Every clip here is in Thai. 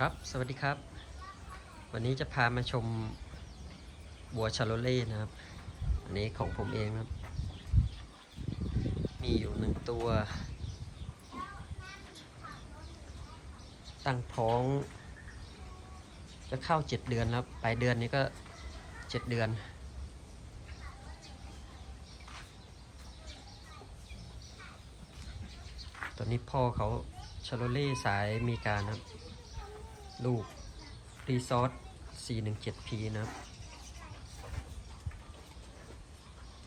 ครับ สวัสดีครับ วันนี้จะพามาชมบัวชาโลเล่นะครับ อันนี้ของผมเองครับ มีอยู่หนึ่งตัว ตั้งท้อง จะเข้าเจ็ดเดือนแล้วปลายเดือนนี้ก็เจ็ดเดือน ตอนนี้พ่อเขาชาโลเล่สายมีการนะครับ ลูกรีซอส 417P นะครับ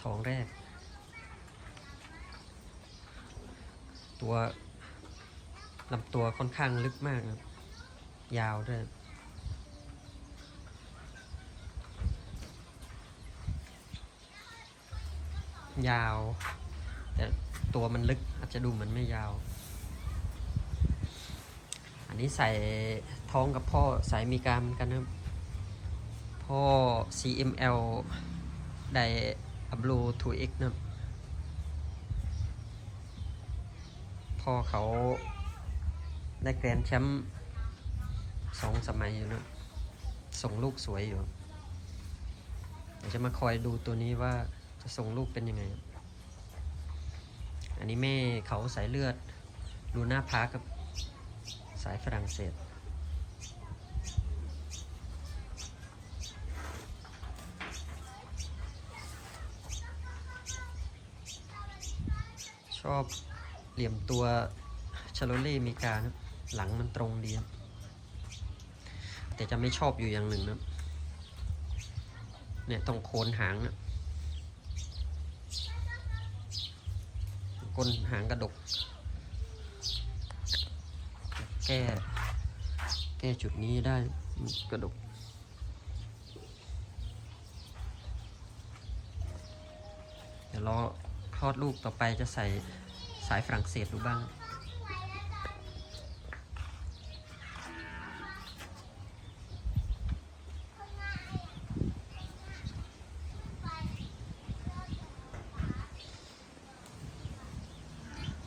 ท้องแรก ตัวลำตัวค่อนข้างลึกมากนะครับยาวด้วย ยาว แต่ตัวมันลึกอาจจะดูเหมือนไม่ยาว นนี้ใส่ท้องกับพ่อสายมีการเหมือนกันนะครับ พ่อ CML ไดอับโล 2X นะครับ พ่อเขาได้แกรนด์แชมป์สองสมัยอยู่นะ ส่งลูกสวยอยู่ เดี๋ยวจะมาคอยดูตัวนี้ว่าจะส่งลูกเป็นยังไง อันนี้แม่เขาสายเลือดลูน่าพาร์คกับ สายฝรั่งเศส ชอบเหลี่ยมตัวชาโลเล่มีการหลังมันตรงดีแต่จะไม่ชอบอยู่อย่างหนึ่งนะเนี่ยตรงโคนหางนะก้นหางกระดก แก้ แก้จุดนี้ได้กระดกเดี๋ยวรอคลอดลูกต่อไปจะใส่สายฝรั่งเศสดูบ้าง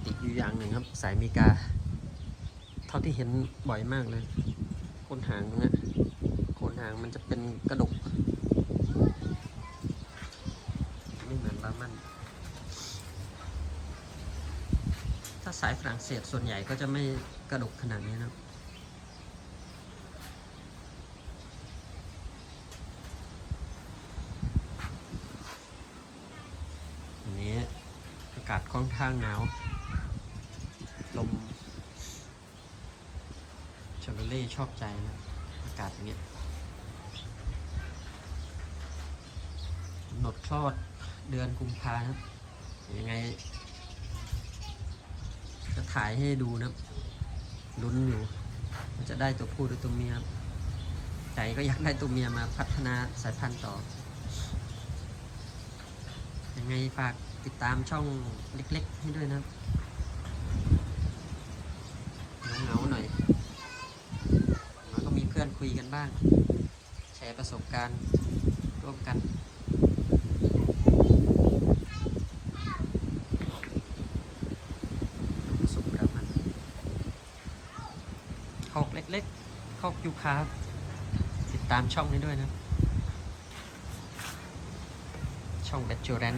ติดอยู่อย่างหนึ่งครับ สายมีกา เท่าที่เห็นบ่อยมากเลยโคนหางตรงนี้โคนหางมันจะเป็นกระดกไม่เหมือนลามัน ถ้าสายฝรั่งเศสส่วนใหญ่ก็จะไม่กระดกขนาดนี้นะอันนี้อากาศค่อนข้างหนาว ลมชาโล เล่ชอบใจนะอากาศอย่างเงี้ยกำหนดคลอดเดือนกุมภาครับยังไง จะถ่ายให้ดูนะลุ้นอยู่ว่าจะได้ตัวผู้หรือตัวเมียครับใจก็อยากได้ตัวเมียมาพัฒนาสายพันธุ์ต่อ ยังไงฝากติดตามช่องเล็กๆให้ด้วยนะครับเหงาๆหน่อยแล้วก็มีเพื่อนคุยกัน บ้าง แชร์ประสบการณ์ร่วมกัน ประสบการณ์มันคอกเล็กๆคอกยูคาติดตามช่องนี้ด้วยนะ ช่องแบทจูแรน